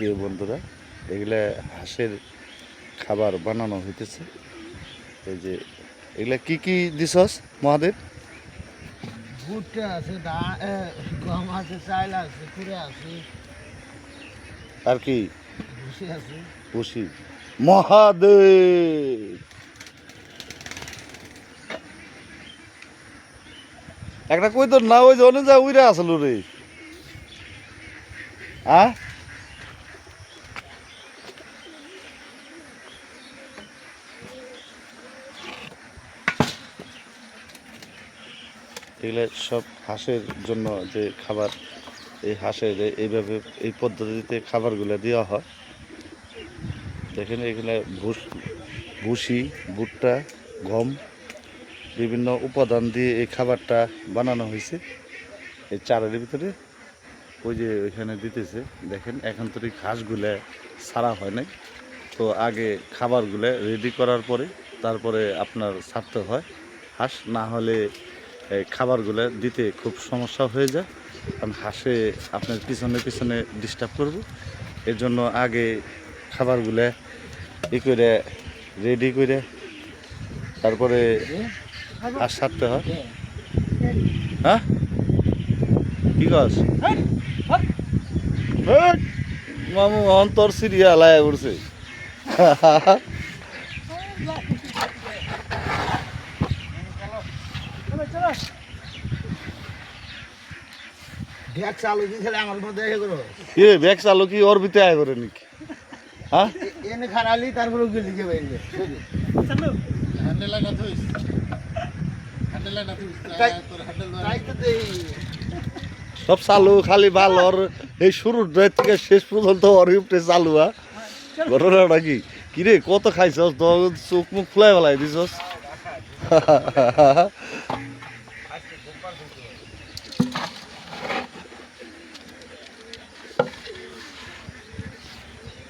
প্রিয় বন্ধুরা এগুলা হাঁসের খাবার বানানো হইতেছে। এই যে এগুলা কি কি দিছস মহাদেব? ভুট্টা আছে গম আছে চাইল আছে কুড়ে আছে। আর কি? ভুসি আছে। মহাদেব! একটা কই তোর না ওই যে অনেক যা উইরা আসলো রে আ? এগুলো সব হাঁসের জন্য যে খাবার, এই হাঁসের এই- এইভাবে এই পদ্ধতিতে খাবারগুলো দেওয়া হয়। দেখেন এখানে ভুস, ভুসি, ভুট্টা, গম বিভিন্ন উপাদান দিয়ে এই খাবারটা বানানো হয়েছে। এই চারের ভিতরে ওই যে ওইখানে দিতেছে, দেখেন এখন তো এই ঘাসগুলো ছাড়া হয় নাই। তো আগে খাবারগুলো রেডি করার পরে তারপরে আপনার ছাড়তে হয়। হাঁস না হলে এই খাবারগুলো দিতে খুব সমস্যা হয়ে যায়। কারণ হাঁসে আপনার পিছনে পিছনে ডিস্টার্ব করবে। এর জন্য আগে খাবারগুলো ই করে রেডি করে তারপরে হাঁস ছাড়তে হয়। হ্যাঁ? কি কস? মামু অন্তর সিরিয়া লায়া উঠছে ব্যাগ চালু দিয়ে খেলে আমার মধ্যে এ করো? এ ব্যাগ চালু কি ওর ভিতরে আয় করে নাকি? হ্যাঁ? এনে খারালি তারপরে তাই তো দেই। সব চালু খালি ভালো ওর এই শুরুর থেকে শেষ পর্যন্ত ওর উপরে চালু হা ঘটনাটা কি কিরে কত খাইছস? তো চোখ মুখ ফুলাই ফেলাই দিছস?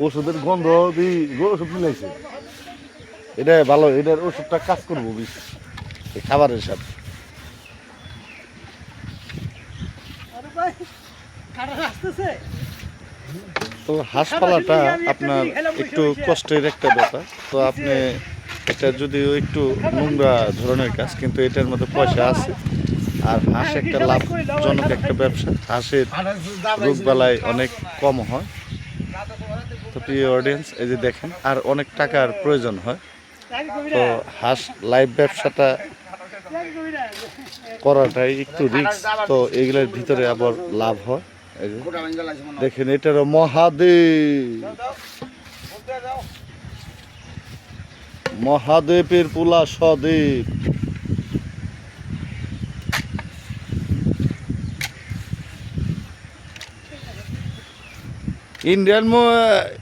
ওষুধের গন্ধ দি ওষুধ মিলাইছে এটা ভালো, এটার ওষুধটা কাজ করব বেশ, এই খাবারের সাথে। তো হাঁস পালাটা আপনার একটু কষ্টের একটা ব্যাপার। তো আপনি এটা যদিও একটু নোংরা ধরনের কাজ, কিন্তু এটার মধ্যে পয়সা আছে। আর হাঁস একটা লাভজনক একটা ব্যবসা, হাঁসের রোগ বালাই অনেক কম হয়। তো প্রিয় অডিয়েন্স এই যে দেখেন, আর অনেক টাকার প্রয়োজন হয়। তো হাঁস লাইভ ব্যবসাটা করাটাই একটু রিস্ক তো এগুলোর ভিতরে আবার লাভ হয়। দেখেন, এটারও মহাদেব। মহাদেবের পোলা সদেব Indian mo,